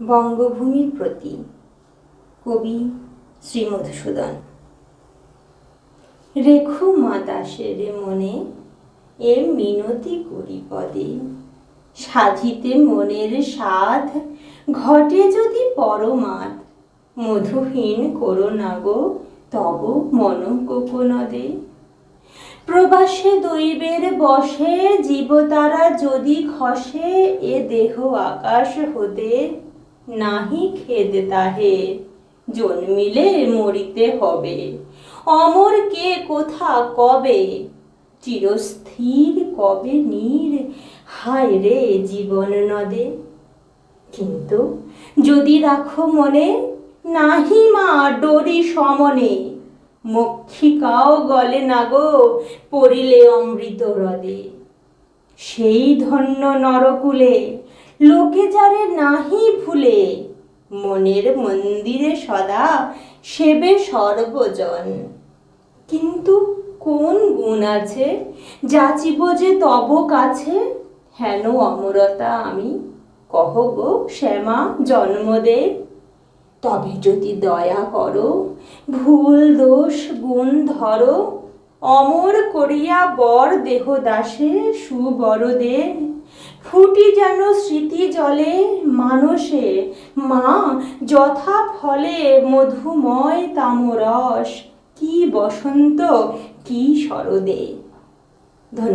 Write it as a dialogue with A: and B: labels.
A: বঙ্গভূমির প্রতি কবি শ্রী মধুসূদন রেখো মা দাসের মনে এ মিনতি করি পদে। সাধিতে মনের সাধ ঘটে যদি পরমাদ। মধুহীন করো না গো, তব মন কোকনদে প্রবাসে দৈবের বসে, জীবতারা যদি খসে, এ দেহ আকাশ হতে। নাহি খেদ তাহে। জন্মিলে মরিতে হবে। অমর কে কোথা কবে? চিরস্থির কবে নীর? হায় রে জীবন নদে। কিন্তু যদি রাখো মনে, নাহি মা ডোরি সমনে। মক্ষিকাও গলে না গো, পড়িলে অমৃত হ্রদে। সেই ধন্য নরকুলে লোকে যারে নাহি ভুলে, মনের মন্দিরে সদা সেবে সর্বজন। কিন্তু কোন গুণ আছে, যাচিব যে তব কাছে? হেন অমরতা আমি, কহ গো শ্যামা জন্ম দে তবে যদি দয়া করো, ভুল দোষ গুণ ধরো অমর করিয়া বর দেহ দাসে সুবরদে। ফুটি যেন স্মৃতি জলে মানসে মা, যথা ফলে মধুময় তামরস। কি বসন্ত, কি শরদে। ধন্যবাদ।